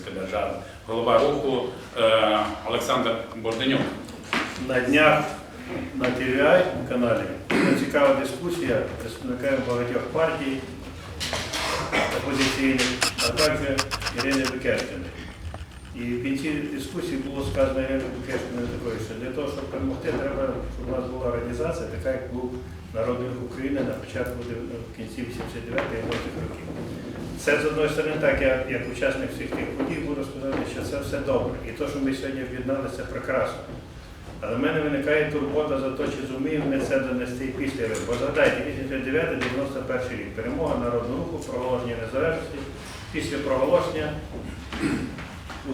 української держава, Голова руху е, Олександр Борденюк. На днях на TVI каналі була цікава дискусія з представниками багатьох партій опозиційних, а також Ірини Бекешкіної. І в кінці дискусії було сказано Іриною Бекешкіною такою, що для того, щоб перемогти, треба, щоб у нас була організація, така як Народний Рух України на початку в кінці 89-х років. Це з одної сторони, так я як учасник всіх тих подій буду сказати, що це все добре. І те, що ми сьогодні об'єдналися, прекрасно. Але в мене виникає турбота за те, чи зуміємо ми це донести після виборів. Бо згадайте, 89-91 рік. Перемога народного руху, проголошення незалежності. Після проголошення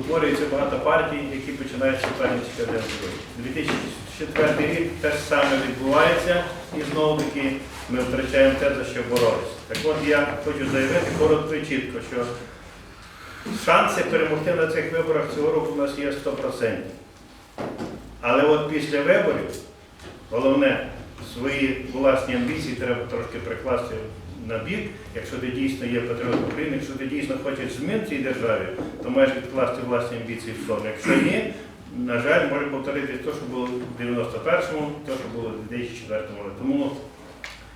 утворюється багато партій, які починають суперничати один з другим. 2004 рік те ж саме відбувається, і знову таки ми втрачаємо те, за що боролися. Так от я хочу заявити коротко і чітко, що шанси перемогти на цих виборах цього року у нас є 100%. Але от після виборів, головне, свої власні амбіції треба трошки прикласти на бік. Якщо ти дійсно є патріот України, якщо ти дійсно хочеш змін в цій державі, то маєш відкласти власні амбіції в сторону. Якщо ні, на жаль, може повторити те, що було в 91-му, те, що було в 2004 році. Тому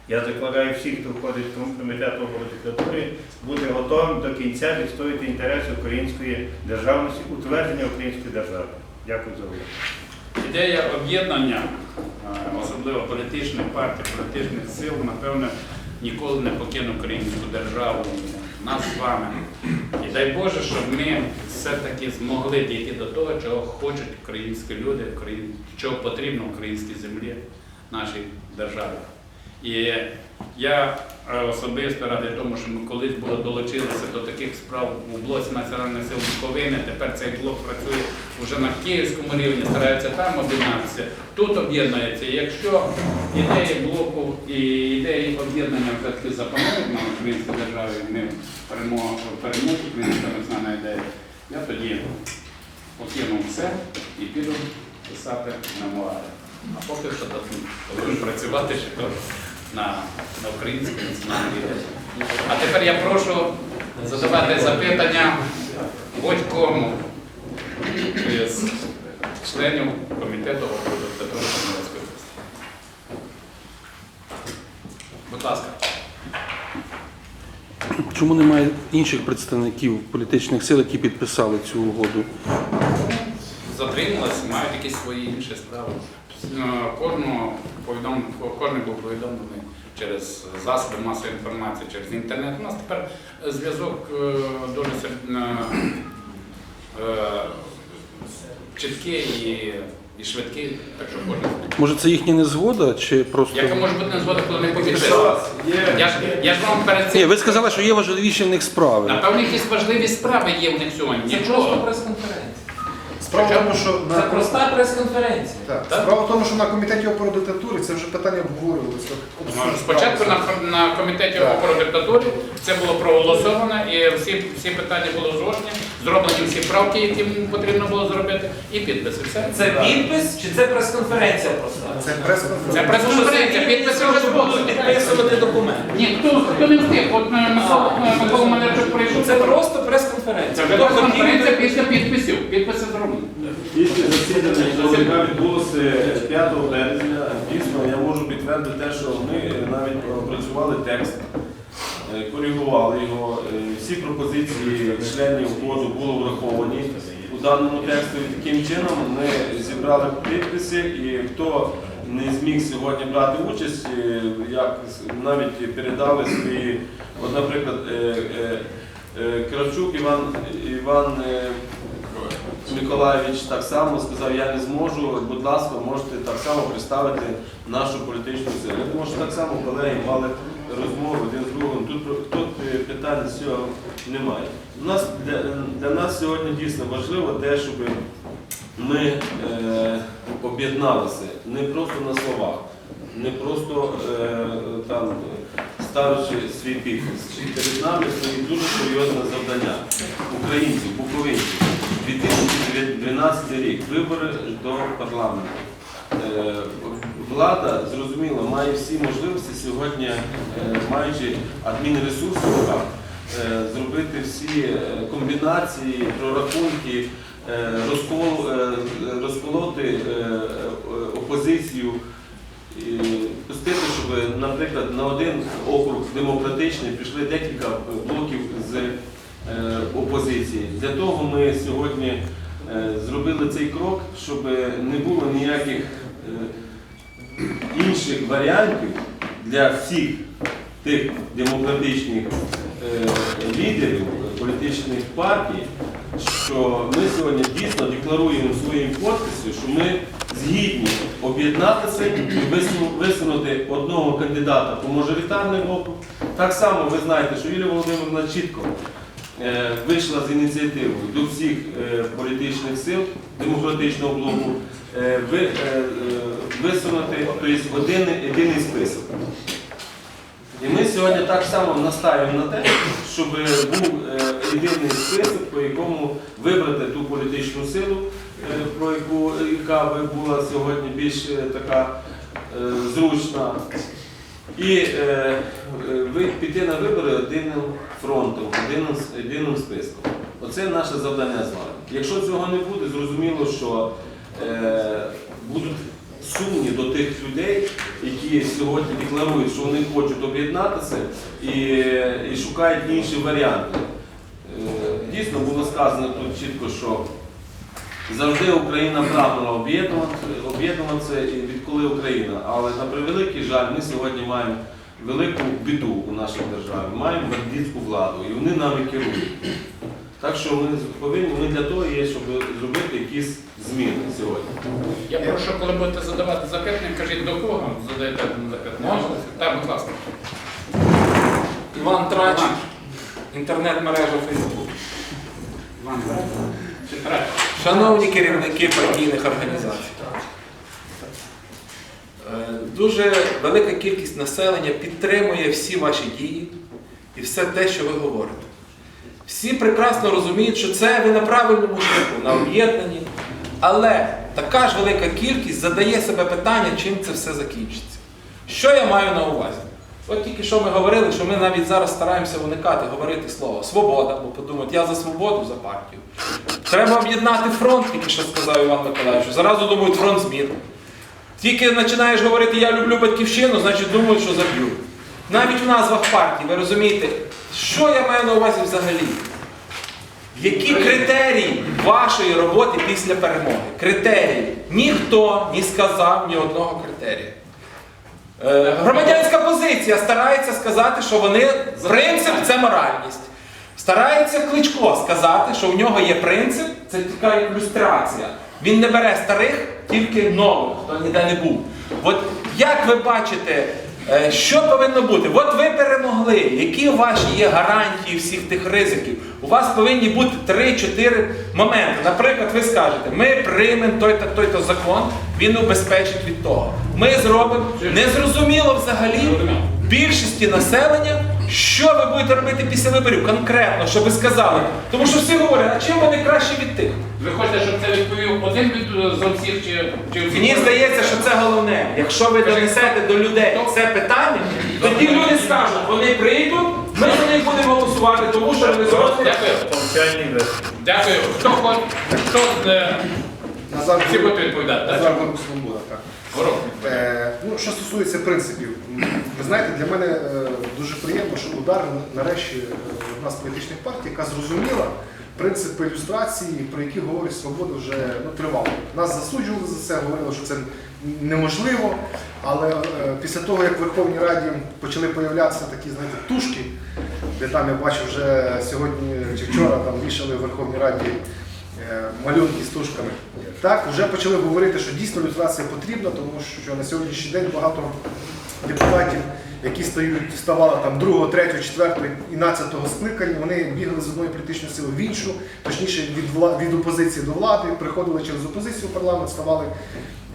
я закликаю всіх, хто входить в комітет оборони диктатури, бути готовим до кінця відстояти інтереси української державності, утвердження української держави. Дякую за увагу. Ідея об'єднання, е, особливо політичних партій, політичних сил, напевно, ніколи не покину українську державу, нас з вами. І дай Боже, щоб ми все-таки змогли дійти до того, чого хочуть українські люди, чого потрібно українській землі, нашій державі. І я особисто радий тому, що ми колись було долучилися до таких справ у блоці Національних сил Буковини. Тепер цей блок працює вже на київському рівні, стараються там об'єднатися, тут об'єднується. І Якщо ідеї блоку і ідеї об'єднання все-таки запанують на українській державі, ми перемо- переможемо українська національна ідея, я тоді покину все і піду писати мемуари. А поки що працювати ще то на, на українській національній. А тепер я прошу задавати запитання будь-кому із членів комітету Петро Комітетської Будь ласка. Чому немає інших представників політичних сил, які підписали цю угоду? Затрималися, мають якісь свої інші справи. Е, Кожного. Кожен був повідомлений через засоби масової інформації, через інтернет. У нас тепер зв'язок е, дуже е, е, чіткий і, і швидкий, так що кожен. Може, це їхня незгода, чи просто. Яка може бути незгода, коли не підписали? Я ж, я ж вам перед Ні, ви сказали, що є важливіші в них справи. Напевно, якісь важливі справи є в них сьогодні. Це просто прес-конференція. Справа в тому, що Це проста прес-конференція. так, Так? справа в тому, що на комітеті опору диктатури це вже питання обговорювалося. Ну, Спочатку на, на комітеті Так. опору диктатури це було проголосовано, і всі, всі питання були узгоджені, зроблені всі правки, які потрібно було зробити, і підписи. Все. Це підпис чи це прес-конференція проста? Це прес-конференція. Це прес-конференція, підписи вже зроблені. підписувати документ. Ні, хто, хто не встиг, от Микола е, Микола Маневчук прийшов. Це просто прес-конференція. вже Хто прес-конференція після підписів. Підписи зроблені. Після засідання, яке відбулося 5 березня, дійсно я можу підтвердити те, що ми навіть пропрацювали текст, е, коригували його. Е, Всі пропозиції членів угоду були враховані у даному тексті. Таким чином ми зібрали підписи і хто не зміг сьогодні брати участь, е, як навіть передали свої, от, наприклад, Кравчук Іван Іван. Миколаївич так само сказав, я не зможу, будь ласка, можете так само представити нашу політичну силу. Я думаю, що так само колеги мали розмови один з другим. Тут, тут е, питань цього немає. У нас, для, для нас сьогодні дійсно важливо те, щоб ми е, об'єдналися не просто на словах, не просто е, там ставячи свій підпис. Перед нами стоїть дуже серйозне завдання українців, буковинців. 2012 рік, вибори до парламенту. Е, Влада, зрозуміло, має всі можливості сьогодні, е, маючи адмінресурси в руках, е, зробити всі комбінації, прорахунки, розкол, розколоти опозицію. Пустити, щоб, наприклад, на один округ демократичний пішли декілька блоків з опозиції. Для того ми сьогодні е, зробили цей крок, щоб не було ніяких е, інших варіантів для всіх тих демократичних е, лідерів політичних партій, що ми сьогодні дійсно декларуємо своїм підписом, що ми згідні об'єднатися і висунути одного кандидата по мажоритарний округ. Так само ви знаєте, що Юлія Володимировна чітко е, вийшла з ініціативою до всіх е, політичних сил демократичного блоку е, ви- е, е, висунути тобто, один єдиний список. І ми сьогодні так само настаємо на те, щоб був е, єдиний список, по якому вибрати ту політичну силу, е, про яку яка би була сьогодні більш е, така е, зручна. І е, е, піти на вибори одним фронтом, одним, єдиним списком. Оце наше завдання з вами. Якщо цього не буде, зрозуміло, що е, будуть сумні до тих людей, які сьогодні декларують, що вони хочуть об'єднатися і, і шукають інші варіанти. Е, Дійсно було сказано тут чітко, що завжди Україна прагнула об'єднувати- об'єднуватися і відколи Україна. Але на превеликий жаль, ми сьогодні маємо велику біду у нашій державі, маємо бандитську владу, і вони нами керують. Так що ми повинні, ми для того є, щоб зробити якісь зміни сьогодні. Я прошу, коли будете задавати запитання, кажіть до кого задаєте запитання. Можна? Так, будь ласка. Іван Трач, інтернет-мережа Фейсбук. Іван, треба? Шановні керівники партійних організацій, дуже велика кількість населення підтримує всі ваші дії і все те, що ви говорите. Всі прекрасно розуміють, що це ви на правильному шляху, на об'єднанні, але така ж велика кількість задає себе питання, чим це все закінчиться. Що я маю на увазі? От тільки що ми говорили, що ми навіть зараз стараємося уникати говорити слово свобода, бо подумають, я за свободу, за партію. Треба об'єднати фронт, тільки що сказав Іван Миколаївич. Зразу думають фронт змін. Тільки починаєш говорити Я люблю батьківщину, значить думають, що заб'ють. Навіть в назвах партій, ви розумієте, що я маю на увазі взагалі? Які критерії вашої роботи після перемоги? Критерії. Ніхто не сказав ні одного критерія. Е, Громадянська позиція старається сказати, що вони принцип це моральність. Старається Кличко сказати, що у нього є принцип, це така ілюстрація. Він не бере старих, тільки нових, хто ніде не був. От як ви бачите, е, що повинно бути? От ви перемогли. Які ваші є гарантії всіх тих ризиків? У вас повинні бути 3-4 моменти. Наприклад, ви скажете, ми приймемо той-то той-то закон, він убезпечить від того. Ми зробимо незрозуміло взагалі більшості населення, що ви будете робити після виборів конкретно, щоб ви сказали. Тому що всі говорять, а чим вони краще від тих? Ви хочете, щоб це відповів один від з усіх чи, чи всі? Мені здається, що це головне. Якщо ви донесете до людей це питання, тоді люди скажуть, вони прийдуть, ми за них будемо голосувати, тому що вони зроблять. Дякую. Дякую. Хто хоче? Хто е, всі будуть відповідати? Так? Е, ну, що стосується принципів, ви знаєте, для мене е, дуже приємно, що удар нарешті е, одна з політичних партій, яка зрозуміла принципи ілюстрації, про які говорить свобода вже ну, тривало. Нас засуджували за це, говорили, що це неможливо. Але е, після того, як в Верховній Раді почали появлятися такі, знаєте, тушки, де там я бачив вже сьогодні чи вчора там вішали в Верховній Раді малюнки з тушками. Так, вже почали говорити, що дійсно люстрація потрібна, тому що на сьогоднішній день багато депутатів, які стають, ставали там другого, третього, четвертого і надцятого скликання, вони бігали з одної політичної сили в іншу, точніше від, вла... від опозиції до влади, приходили через опозицію в парламент, ставали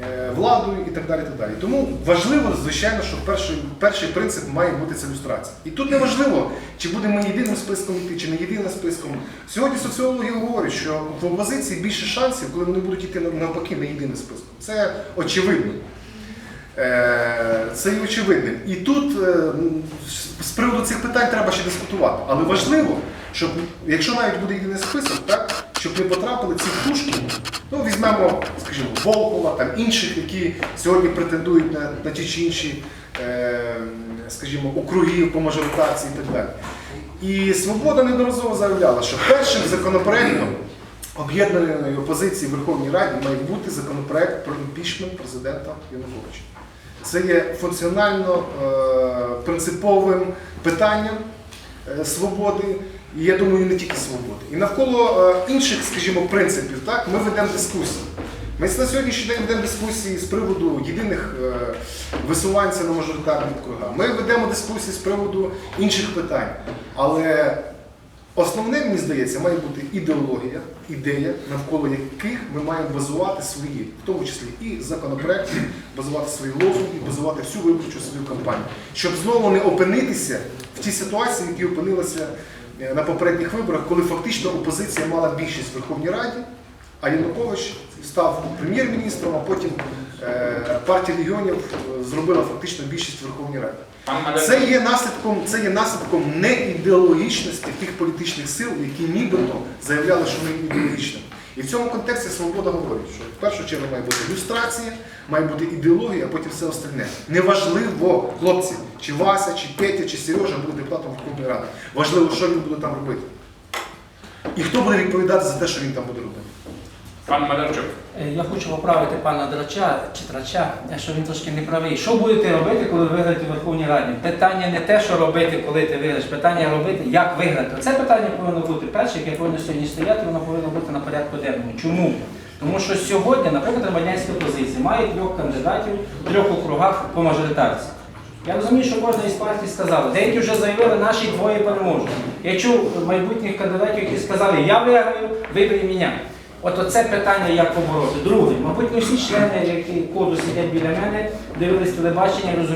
е, владою і так далі. так далі. Тому важливо, звичайно, що перший, перший принцип має бути це люстрація. І тут не важливо, чи будемо єдиним списком йти, чи не єдиним списком. Сьогодні соціологи говорять, що в опозиції більше шансів, коли вони будуть йти навпаки не єдиним списком. Це очевидно. Це є очевидним. І тут е, з приводу цих питань треба ще дискутувати. Але важливо, щоб якщо навіть буде єдиний список, так, щоб не потрапили ці тушки, ну візьмемо, скажімо, Волкова, там інших, які сьогодні претендують на, на ті чи інші, е, скажімо, округи по мажоритації і так далі. І Свобода неодноразово заявляла, що першим законопроектом об'єднаної опозиції в Верховній Раді має бути законопроект про імпічмент президента Януковича. Це є функціонально е, принциповим питанням е, свободи, і я думаю, не тільки свободи. І навколо е, інших, скажімо, принципів, так, ми ведемо дискусії. Ми на сьогоднішній день ведемо дискусії з приводу єдиних висуванців на мажоритарних округах. Ми ведемо дискусії з приводу інших питань. Але Основне, мені здається, має бути ідеологія, ідея, навколо яких ми маємо базувати свої, в тому числі і законопроекти, базувати свої лозунги, базувати всю виборчу свою кампанію, щоб знову не опинитися в тій ситуації, в якій опинилася е, на попередніх виборах, коли фактично опозиція мала більшість в Верховній Раді, а Янукович став прем'єр-міністром, а потім е, партія регіонів е, зробила фактично більшість в Верховній Раді. Це є наслідком, це є наслідком неідеологічності тих політичних сил, які нібито заявляли, що вони ідеологічними. І в цьому контексті свобода говорить, що в першу чергу має бути люстрація, має бути ідеологія, а потім все остальне. Неважливо, хлопці, чи Вася, чи Петя, чи Сережа буде депутатом Верховної Ради. Важливо, що він буде там робити. І хто буде відповідати за те, що він там буде робити. Пан Малярчук. Е, Я хочу поправити пана Драча чи Трача, е, що він трошки не правий. Що будете робити, коли виграєте в Верховній Раді? Питання не те, що робити, коли ти виграєш, питання робити, як виграти. Це питання повинно бути перше, яке повинно сьогодні стояти, воно повинно бути на порядку денному. Чому? Тому що сьогодні, наприклад, громадянська позиція має трьох кандидатів в трьох округах по мажоритарці. Я розумію, що кожна із партій сказала. Деякі вже заявили, наші двоє переможуть. Я чув майбутніх кандидатів, які сказали, я виграю, вибери мене. От оце питання, як побороти. Друге, мабуть, усі члени, які коду сидять біля мене, дивились телебачення і розуміють.